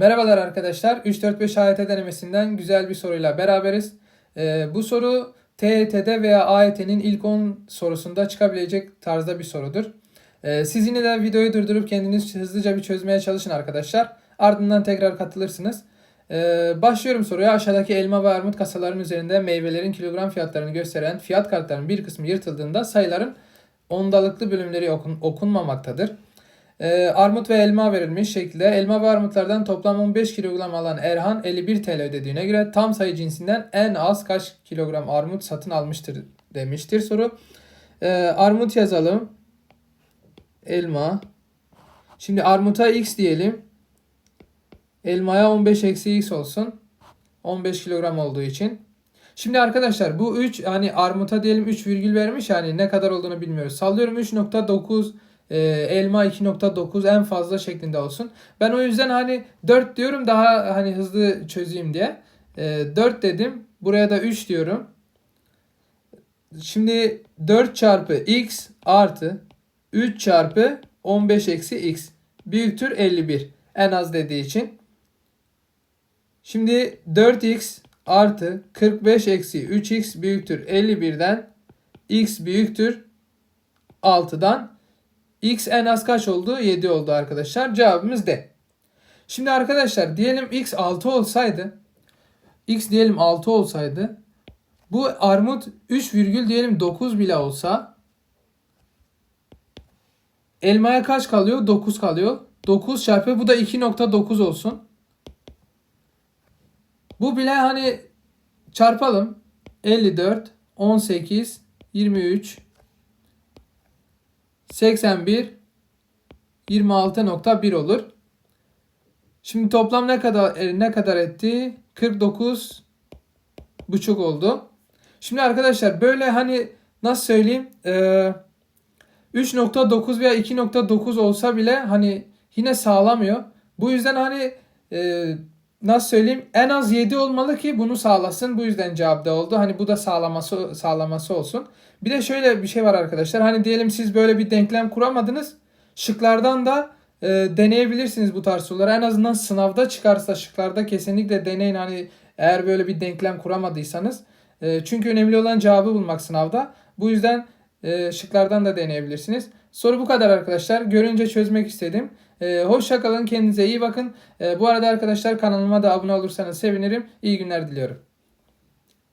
Merhabalar arkadaşlar. 3-4-5 AYT denemesinden güzel bir soruyla beraberiz. Ee, bu soru TET'de veya AYT'nin ilk 10 sorusunda çıkabilecek tarzda bir sorudur. Ee, siz yine de videoyu durdurup kendiniz hızlıca bir çözmeye çalışın arkadaşlar. Ardından tekrar katılırsınız. Ee, başlıyorum soruya. Aşağıdaki elma ve armut kasaların üzerinde meyvelerin kilogram fiyatlarını gösteren fiyat kartlarının bir kısmı yırtıldığında sayıların ondalıklı bölümleri okun, okunmamaktadır. Ee, armut ve elma verilmiş şekilde elma ve armutlardan toplam 15 kilogram alan Erhan 51 TL ödediğine göre tam sayı cinsinden en az kaç kilogram armut satın almıştır demiştir soru. Ee, armut yazalım. Elma. Şimdi armuta x diyelim. Elmaya 15 eksi x olsun. 15 kilogram olduğu için. Şimdi arkadaşlar bu 3 hani armuta diyelim 3 virgül vermiş yani ne kadar olduğunu bilmiyoruz. Sallıyorum 3.9 e, elma 2.9 en fazla şeklinde olsun. Ben o yüzden hani 4 diyorum daha hani hızlı çözeyim diye. E, 4 dedim. Buraya da 3 diyorum. Şimdi 4 çarpı x artı 3 çarpı 15 eksi x büyüktür 51. En az dediği için. Şimdi 4x artı 45 eksi 3x büyüktür 51'den x büyüktür 6'dan x en az kaç oldu? 7 oldu arkadaşlar. Cevabımız D. Şimdi arkadaşlar diyelim x 6 olsaydı x diyelim 6 olsaydı bu armut 3 virgül diyelim 9 bile olsa elmaya kaç kalıyor? 9 kalıyor. 9 çarpı bu da 2.9 olsun. Bu bile hani çarpalım. 54, 18, 23, 81, 26.1 olur. Şimdi toplam ne kadar e, ne kadar etti? 49 buçuk oldu. Şimdi arkadaşlar böyle hani nasıl söyleyeyim? Ee, 3.9 veya 2.9 olsa bile hani yine sağlamıyor. Bu yüzden hani e, nasıl söyleyeyim en az 7 olmalı ki bunu sağlasın. Bu yüzden cevap oldu. Hani bu da sağlaması sağlaması olsun. Bir de şöyle bir şey var arkadaşlar. Hani diyelim siz böyle bir denklem kuramadınız. Şıklardan da e, deneyebilirsiniz bu tarz soruları. En azından sınavda çıkarsa şıklarda kesinlikle deneyin. Hani eğer böyle bir denklem kuramadıysanız. E, çünkü önemli olan cevabı bulmak sınavda. Bu yüzden e, şıklardan da deneyebilirsiniz. Soru bu kadar arkadaşlar. Görünce çözmek istedim. E, hoşça kalın. Kendinize iyi bakın. E, bu arada arkadaşlar kanalıma da abone olursanız sevinirim. İyi günler diliyorum.